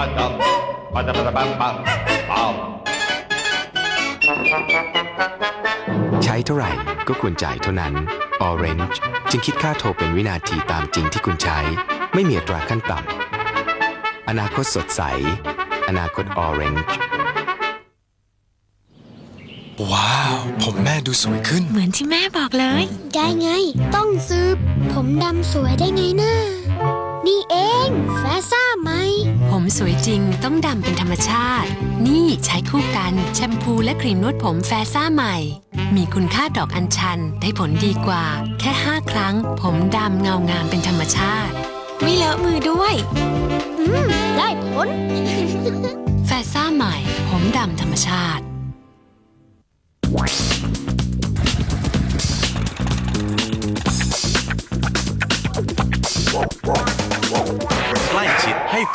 ปังปังเป่าใช้เท่าไหร่ก็ควรจ่ายเท่านั้น Orange จึงคิดค่าโทรเป็นวินาทีตามจริงที่คุณใช้ ไม่มีอัตราขั้นต่ำอนาคตสดใส อนาคต Orange ว้าว ผมแม่ดูสวยขึ้น เหมือนที่แม่บอกเลย ได้ไง ต้องซื้อ ผมดำสวยได้ไงนะ นี่เอง แฟซ่าไหม ผมสวยจริงต้องดำเป็นธรรมชาติ นี่ใช้คู่กันแชมพูและครีมนวดผมแฟซ่าใหม่ มีคุณค่าดอกอัญชันได้ผลดีกว่า แค่ 5 ครั้ง ผมดำเงางามเป็นธรรมชาติ ไม่เลอะมือด้วย อืม ได้ผล แฟซ่าใหม่ ผมดำธรรมชาติ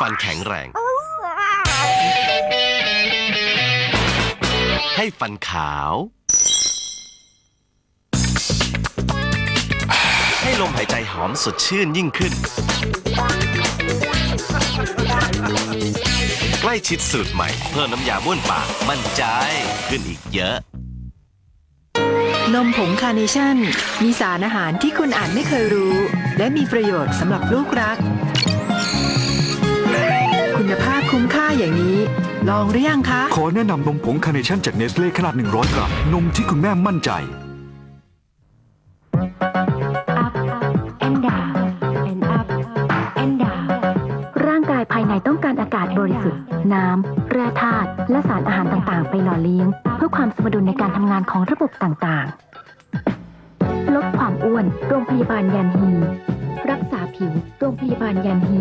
ฟันแข็งแรง ให้ฟันขาว ให้ลมหายใจหอมสดชื่นยิ่งขึ้น ใกล้ชิดสูตรใหม่ เพิ่มน้ำยาบ้วนปากมั่นใจขึ้นอีกเยอะนมผงคาร์เนชั่น มีสารอาหารที่คุณอาจไม่เคยรู้ และมีประโยชน์สำหรับลูกรัก คุณภาพคุ้มค่าอย่างนี้ ลองหรือยังคะ ขอแนะนำนมผงคาร์เนชั่นจากเนสเล่ขนาด 100 กรัม นมที่คุณแม่มั่นใจ and down and up and down ร่างกายภายในต้องการอากาศบริสุทธิ์ น้ำ แร่ธาตุ และสารอาหารต่าง ๆ ไปหล่อเลี้ยง เพื่อความสมดุลในการทำงานของระบบต่าง ๆ ลดความอ้วน โรงพยาบาลยันฮี รักษา ผิว โรงพยาบาลยันฮี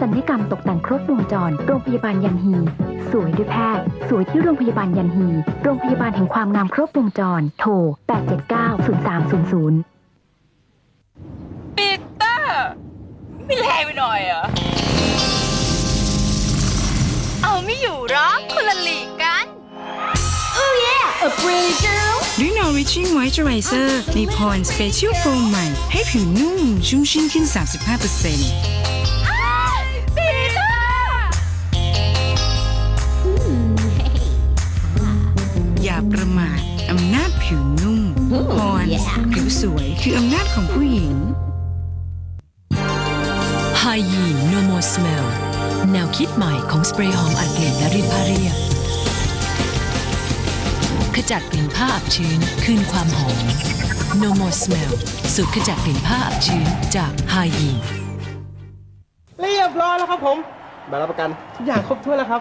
สัญญกรรมตกแต่งครบวงจร โรงพยาบาลยันฮี สวยด้วยแพทย์ สวยที่โรงพยาบาลยันฮี โรงพยาบาลแห่งความงามครบวงจร โทร 879 0300ปีเตอร์ไม่แรงไปหน่อยเหรอ เอาไม่อยู่หรอคนละหลีกกัน ด้วย Nourishing Moisturizer ในพร Special Foam ใหม่ ให้ผิวนุ่มชุ่มชื่นขึ้น 35%อย่าประมาทอำนาจผิวนุ่มพรผิวสวยคืออำนาจของผู้หญิง h y g e n No More Smell แนวคิดใหม่ของสเปรย์หอมอัดกลิ่นและรีดผ้าเรียบ ขจัดกลิ่นผ้าอับชื้น คืนความหอม No More Smell สูตรขจัดกลิ่นผ้าอับชื้นจาก h y g e n เรียบร้อยแล้วครับผมใบรับประกันทุกอย่างครบถ้วนแล้วครับ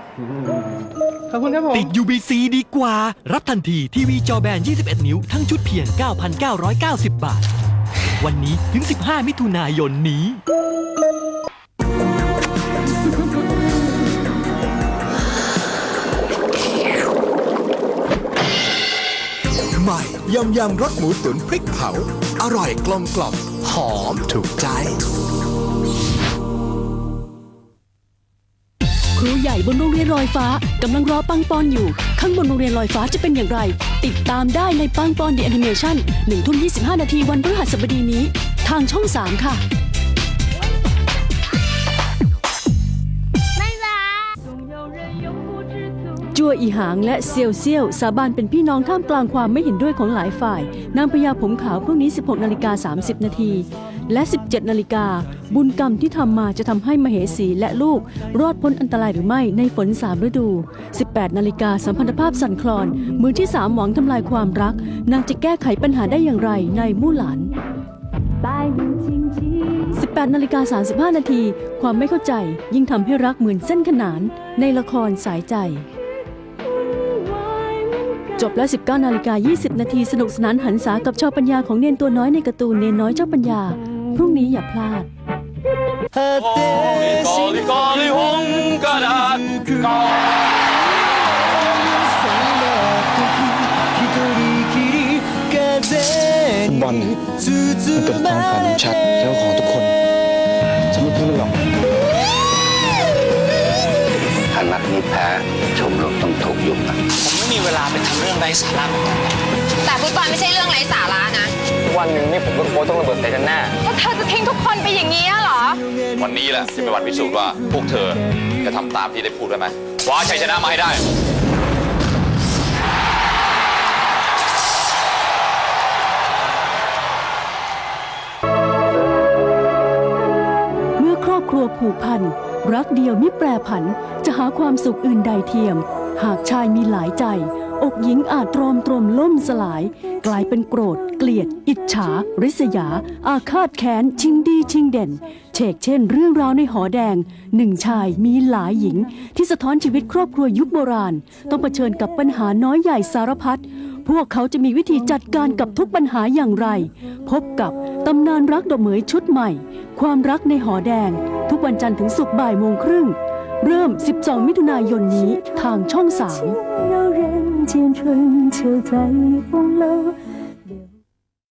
ขอบคุณครับผม ติด UBC ดีกว่า รับทันทีทีวีจอแบน 21 นิ้ว ทั้งชุดเพียง 9,990 บาท วันนี้ถึง 15 มิถุนายนนี้ ยำยำรสหมูตุ๋นพริกเผา อร่อยกลมกล่อมหอมถูกใจ ครูใหญ่บนโรงเรียนลอยฟ้ากำลังรอปังปอนอยู่ ข้างบนโรงเรียนลอยฟ้าจะเป็นอย่างไร ติดตามได้ในปังปอนดีแอนิเมชัน1ทุ่ม25 นาทีวันพฤหัสบดีนี้ ทางช่อง 3 ค่ะ จัวอีหางและเซียวเซียวสาบานเป็นพี่น้องท่ามกลางความไม่เห็นด้วยของหลายฝ่าย นางพญาผมขาวพรุ่งนี้ 16นาฬิกา30 นาทีและ 17นาฬิกาบุญกรรมที่ทำมาจะทำให้มเหสีและลูก รอดพ้นอันตรายหรือไม่ในฝนสามฤดู 18นาฬิกาสัมพันธภาพสั่นคลอน มือที่สามหวังทำลายความรัก นางจะแก้ไขปัญหาได้อย่างไรในมู่หลาน18นาฬิกา35นาทีความไม่เข้าใจยิ่งทำให้รักเหมือนเส้นขนานในละครสายใจ จบแล้ว 19นาฬิกา20 นาทีสนุกสนานหันษากับชาวปัญญาของเนนตัวน้อยในการ์ตูนเนนน้อยเจ้าปัญญา พรุ่งนี้อย่าพลาดบอลมันเป็นความฝันของชัดแล้วของทุกคนฉันไม่พูดหรอก ถ้านัดนี้แพ้ชมรมต้องถูกยุบนะผมไม่มี เวลาไปทำเรื่องไร้สาระแบบนั้นแต่ฟุตบอลไม่ใช่เรื่องไร้สาระนะ วันหนึ่งนี่ผมกับโค้ชต้องระเบิดใจกันแน่แล้วเธอจะทิ้งทุกคนไปอย่างนี้เหรอ วันนี้แหละจะเป็นวันพิสูจน์ว่าพวกเธอจะทำตามที่ได้พูดไว้ไหมคว้าชัยชนะมาให้ได้เมื่อครอบครัวผูกพัน รักเดียวมิแปรผัน จะหาความสุขอื่นใดเทียม หากชายมีหลายใจ อกหญิงอาจตรอมตรมล่มสลาย กลายเป็นโกรธ เกลียด อิจฉา ริษยา อาฆาตแค้น ชิงดีชิงเด่นเชกเช่น เรื่องราวในหอแดง หนึ่งชายมีหลายหญิง ที่สะท้อนชีวิตครอบครัวยุคโบราณ ต้องเผชิญกับปัญหาน้อยใหญ่สารพัดพวกเขาจะมีวิธีจัดการกับทุกปัญหาอย่างไร พบกับตำนานรักดอกเหมยชุดใหม่ ความรักในหอแดง ทุกวันจันทร์ถึงศุกร์บ่ายโมงครึ่ง เริ่ม 12 มิถุนายนนี้ทางช่อง 3